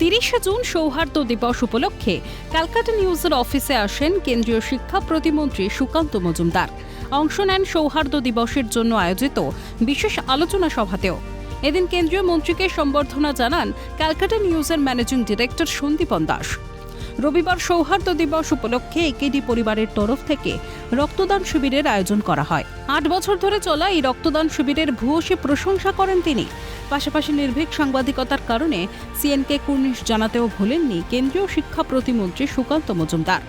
তিরিশে জুন সৌহার্দ্য দিবস উপলক্ষে ক্যালকাটা নিউজের অফিসে আসেন কেন্দ্রীয় শিক্ষা প্রতিমন্ত্রী সুকান্ত মজুমদার। অংশ নেন সৌহার্দ্য দিবসের জন্য আয়োজিত বিশেষ আলোচনা সভাতেও। এদিন কেন্দ্রীয় মন্ত্রীকে সম্বর্ধনা জানান ক্যালকাটা নিউজের ম্যানেজিং ডিরেক্টর সন্দীপন দাস। রবিবার সৌহার্দ্য দিবস উপলক্ষে একেডি পরিবারের তরফ থেকে রক্তদান শিবিরের আয়োজন করা হয়। আট বছর ধরে চলা এই রক্তদান শিবিরের ভূয়সী প্রশংসা করেন তিনি। পাশাপাশি নির্ভীক সাংবাদিকতার কারণে সিএনকে কুর্নিশ জানাতেও ভুলেননি কেন্দ্রীয় শিক্ষা প্রতিমন্ত্রী সুকান্ত মজুমদার।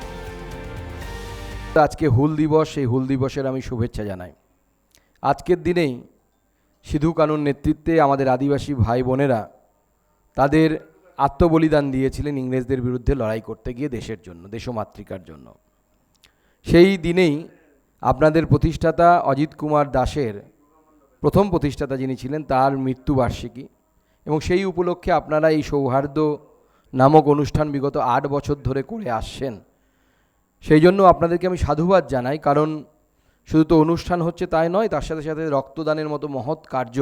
আজকে হুল দিবস সেই হুল দিবসের আমি শুভেচ্ছা জানাই। আজকের দিনেই সিধু কানুর নেতৃত্বে আমাদের আদিবাসী ভাই বোনেরা তাদের আত্মবলিদান দিয়েছিলেন ইংরেজদের বিরুদ্ধে লড়াই করতে গিয়ে দেশের জন্য দেশমাতৃকার জন্য। সেই দিনেই আপনাদের প্রতিষ্ঠাতা অজিত কুমার দাসের প্রথম প্রতিষ্ঠাতা যিনি ছিলেন, তার মৃত্যুবার্ষিকী। এবং সেই উপলক্ষে আপনারা এই সৌহার্দ্য নামক অনুষ্ঠান বিগত আট বছর ধরে করে আসছেন। সেই জন্য আপনাদেরকে আমি সাধুবাদ জানাই, কারণ শুধু তো অনুষ্ঠান হচ্ছে তাই নয়, তার সাথে সাথে রক্তদানের মতো মহৎ কার্য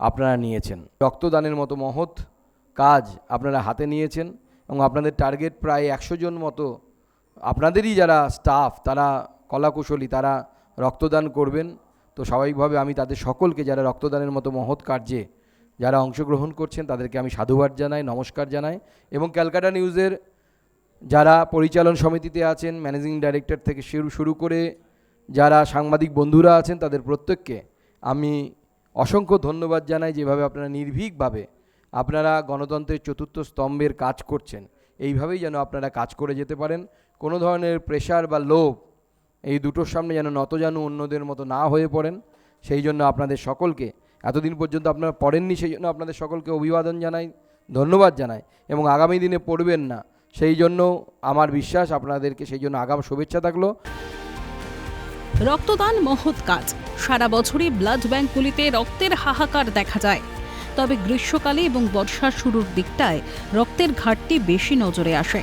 আপনারা নিয়েছেন। রক্তদানের মতো মহৎ কাজ আপনারা হাতে নিয়েছেন এবং আপনাদের টার্গেট প্রায় একশো জন মতো আপনাদেরই যারা স্টাফ, তারা কলাকুশলী, তারা রক্তদান করবেন। তো স্বাভাবিকভাবে আমি তাদের সকলকে যারা রক্তদানের মতো মহৎ কার্যে যারা অংশগ্রহণ করছেন, তাদেরকে আমি সাধুবাদ জানাই, নমস্কার জানাই এবং ক্যালকাটা নিউজের যারা পরিচালন সমিতিতে আছেন, ম্যানেজিং ডাইরেক্টর থেকে শুরু শুরু করে যারা সাংবাদিক বন্ধুরা আছেন, তাদের প্রত্যেককে আমি অসংখ্য ধন্যবাদ জানাই। যেভাবে আপনারা নির্ভীকভাবে আপনারা গণতন্ত্রের চতুর্থ স্তম্ভের কাজ করছেন, এইভাবেই যেন আপনারা কাজ করে যেতে পারেন। কোনো ধরনের প্রেশার বা লোভ এই দুটোর সামনে যেন নত যেন অন্যদের মতো না হয়ে পড়েন, সেই জন্য আপনাদের সকলকে, এতদিন পর্যন্ত আপনারা পড়েননি, সেই জন্য আপনাদের সকলকে অভিবাদন জানাই, ধন্যবাদ জানাই এবং আগামী দিনে পড়বেন না। সেই জন্য আমার বিশ্বাস আপনাদেরকে সেই জন্য আগাম শুভেচ্ছা থাকল। রক্তদান মহৎ কাজ। সারা বছরই ব্লাড ব্যাংকগুলিতে রক্তের হাহাকার দেখা যায়। তবে গ্রীষ্মকালে এবং বর্ষার শুরুর দিকটায় রক্তের ঘাটতি বেশি নজরে আসে।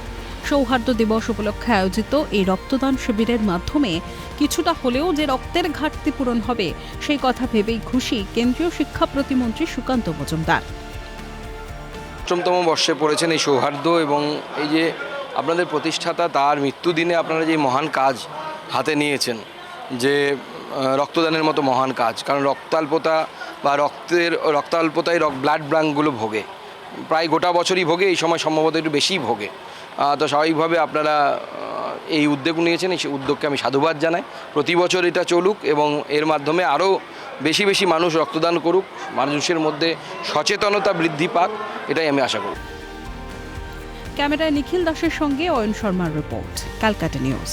সৌহার্দ্য দিবস উপলক্ষে আয়োজিত এই রক্তদান শিবিরের মাধ্যমে কিছুটা হলেও যে রক্তের ঘাটতি পূরণ হবে, সেই কথা ভেবেই খুশি কেন্দ্রীয় শিক্ষা প্রতিমন্ত্রী সুকান্ত মজুমদার। অষ্টমতম বর্ষে পড়েছেন এই সৌহার্দ্য এবং এই যে আপনাদের প্রতিষ্ঠাতা তার মৃত্যুদিনে আপনারা যে মহান কাজ হাতে নিয়েছেন যে রক্তদানের মতো মহান কাজ। কারণ রক্তাল্পতা বা রক্তের, রক্তাল্পতায় রক, ব্লাড ব্যাঙ্কগুলো ভোগে। প্রায় গোটা বছরই ভোগে, এই সময় সম্ভবত একটু বেশিই ভোগে। তো স্বাভাবিকভাবে আপনারা এই উদ্যোগ নিয়েছেন, এই উদ্যোগকে আমি সাধুবাদ জানাই। প্রতি বছর এটা চলুক এবং এর মাধ্যমে আরও বেশি বেশি মানুষ রক্তদান করুক, মানুষের মধ্যে সচেতনতা বৃদ্ধি পাক, এটাই আমি আশা করি। ক্যামেরায় নিখিল দাসের সঙ্গে অয়ন শর্মার রিপোর্ট, ক্যালকাটা নিউজ।